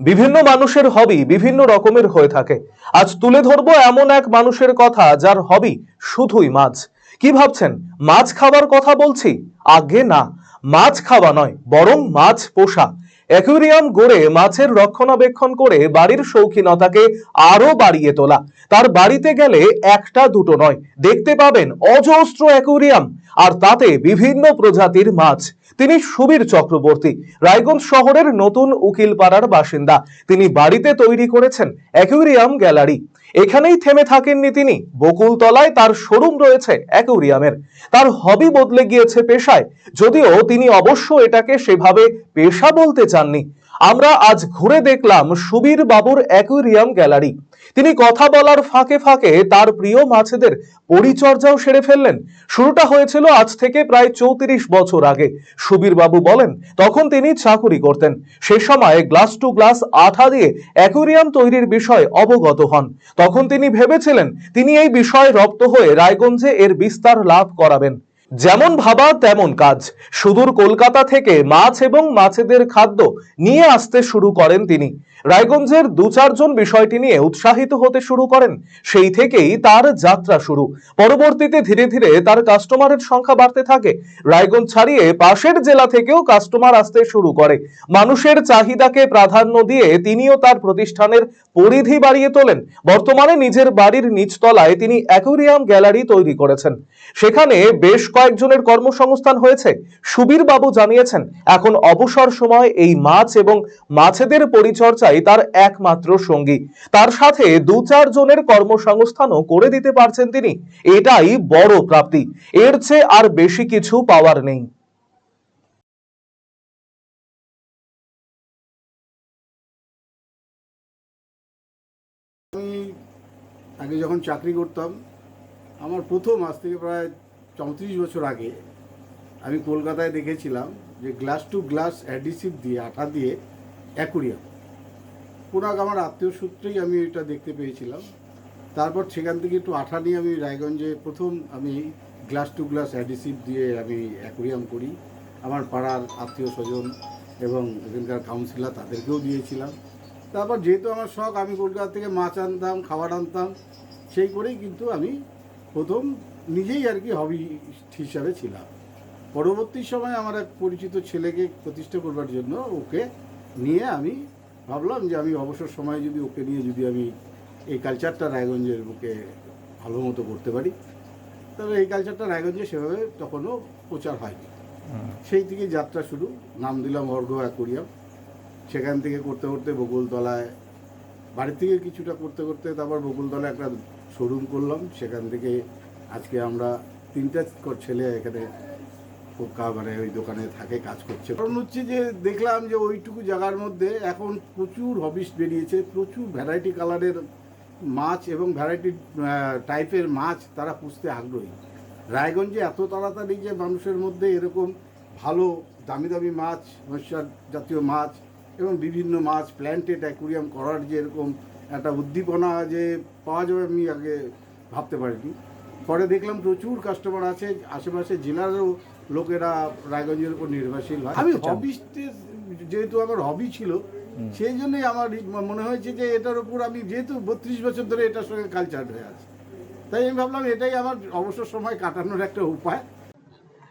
বিভিন্ন মানুষের হবি বিভিন্ন রকমের হয়ে থাকে। আজ তুলে ধরবো এমন এক মানুষের কথা যার হবি শুধুই মাছ। কি ভাবছেন? মাছ খাবার কথা বলছি? আগে না। মাছ খাওয়া নয়, বরং মাছ পোষা। অ্যাকুয়ারিয়াম গড়ে মাছের রক্ষণাবেক্ষণ করে বাড়ির শৌখিনতাকে আরও বাড়িয়ে তোলা। তার বাড়িতে গেলে একটা দুটো নয়। দেখতে পাবেন অজস্র অ্যাকুয়ারিয়াম আর তাতে বিভিন্ন প্রজাতির মাছ। তিনি সুবীর চক্রবর্তী, রায়গঞ্জ শহরের নতুন উকিলপাড়ার বাসিন্দা। তিনি বাড়িতে তৈরি করেছেন অ্যাকুয়ারিয়াম গ্যালারি। এখানেই থেমে থাকেননি তিনি। বকুলতলায় তার শোরুম রয়েছে অ্যাকুয়ারিয়ামের তার হবি বদলে গিয়েছে পেশায়। যদিও তিনি অবশ্য এটাকে সেভাবে পেশা বলতে চাননি আমরা আজ ঘুরে দেখলাম সুবীর বাবুর অ্যাকুয়ারিয়াম গ্যালারি। তিনি কথা বলার ফাঁকে ফাঁকে তার প্রিয় মাছেদের পরিচর্যাও সেরে ফেললেন। শুরুটা হয়েছিল আজ থেকে প্রায় চৌত্রিশ বছর আগে। সুবীর বাবু বলেন, তখন তিনি চাকুরি করতেন। সে সময় গ্লাস টু গ্লাস আঠা দিয়ে অ্যাকুয়ারিয়াম তৈরির বিষয়ে অবগত হন। তখন তিনি ভেবেছিলেন, তিনি এই বিষয়ে রপ্ত হয়ে রায়গঞ্জে এর বিস্তার লাভ করাবেন। যেমন ভাবা তেমন কাজ। সুদূর কলকাতা থেকে মাছ এবং মাছেদের খাদ্য নিয়ে আসতে শুরু করেন তিনি। রায়গঞ্জের দু চারজন বিষয়টি নিয়ে উৎসাহিত হতে শুরু করেন। সেই থেকেই তার যাত্রা শুরু। পরবর্তীতে ধীরে ধীরে তার কাস্টমারের সংখ্যা বাড়তে থাকে। রায়গঞ্জ ছাড়িয়ে পাশের জেলা থেকেও কাস্টমার আসতে শুরু করে। মানুষের চাহিদাকে প্রাধান্য দিয়ে তিনিও তার প্রতিষ্ঠানের পরিধি বাড়িয়ে তোলেন। বর্তমানে নিজের বাড়ির নিচতলায় তিনি অ্যাকুয়ারিয়াম গ্যালারি তৈরি করেছেন। সেখানে বেশ কয়েকজনের কর্মসংস্থান হয়েছে। সুবীর বাবু জানিয়েছেন, এখন অবসর সময় এই মাছ এবং মাছেদের পরিচর্যাই তার একমাত্র সঙ্গী। তার সাথে দু চার জনের কর্মসংস্থানও করে দিতে পারছেন তিনি। এটাই বড় প্রাপ্তি। এর চেয়ে আর বেশি কিছু পাওয়ার নেই। আমি আগে যখন চাকরি করতাম, আমার প্রথম আজ থেকে প্রায় চৌত্রিশ বছর আগে আমি কলকাতায় দেখেছিলাম যে গ্লাস টু গ্লাস অ্যাডিসিভ দিয়ে, আঠা দিয়ে অ্যাকুরিয়াম। পুরাক আমার আত্মীয় সূত্রেই আমি এটা দেখতে পেয়েছিলাম। তারপর সেখান থেকে একটু আঠা নিয়ে আমি রায়গঞ্জে প্রথম আমি গ্লাস টু গ্লাস অ্যাডিসিভ দিয়ে আমি অ্যাকুরিয়াম করি। আমার পাড়ার আত্মীয় স্বজন এবং এখানকার কাউন্সিলর তাদেরকেও দিয়েছিলাম। তারপর যেহেতু আমার শখ, আমি কলকাতা থেকে মাছ আনতাম, খাবার আনতাম, সেই করেই কিন্তু আমি প্রথম নিজেই আর কি হবি হিসাবে ছিলাম। পরবর্তী সময় আমার এক পরিচিত ছেলেকে প্রতিষ্ঠা করবার জন্য ওকে নিয়ে আমি ভাবলাম যে আমি অবসর সময় যদি ওকে নিয়ে যদি আমি এই কালচারটা রায়গঞ্জের বুকে ভালো মতো করতে পারি তবে এই কালচারটা রায়গঞ্জে সেভাবে তখনও প্রচার হয়নি। সেই থেকে যাত্রা শুরু নাম দিলাম অর্ঘ অ্যাকুরিয়াম। সেখান থেকে করতে করতে বকুলতলায় বাড়ি থেকে কিছুটা করতে করতে তারপর বকুলতলায় একটা শোরুম করলাম, সেখান থেকে আজকে আমরা তিনটা ছেলে এখানে মানে ওই দোকানে থাকে, কাজ করছে। কারণ হচ্ছে যে দেখলাম যে ওইটুকু জায়গার মধ্যে এখন প্রচুর হবিস বেরিয়েছে, প্রচুর ভ্যারাইটি কালারের মাছ এবং ভ্যারাইটি টাইপের মাছ তারা পুষতে আগ্রহী। রায়গঞ্জে এত তাড়াতাড়ি যে মানুষের মধ্যে এরকম ভালো দামি দামি মাছ মৎস্যার জাতীয় মাছ এবং বিভিন্ন মাছ প্ল্যান্টেড অ্যাকুরিয়াম করার যে এরকম একটা উদ্দীপনা যে পাওয়া যাবে আমি আগে ভাবতে পারিনি। পরে দেখলাম প্রচুর কাস্টমার আছে আশেপাশে জেলারও লোকেরা রায়গঞ্জের উপর নির্ভরশীল হয়। আমি হবিতে যেহেতু আমার হবি ছিল সেই জন্যই আমার মনে হয়েছে যে এটার উপর আমি যেহেতু বত্রিশ বছর ধরে এটার সঙ্গে কালচার হয়ে আছে তাই আমি ভাবলাম এটাই আমার অবসর সময় কাটানোর একটা উপায়।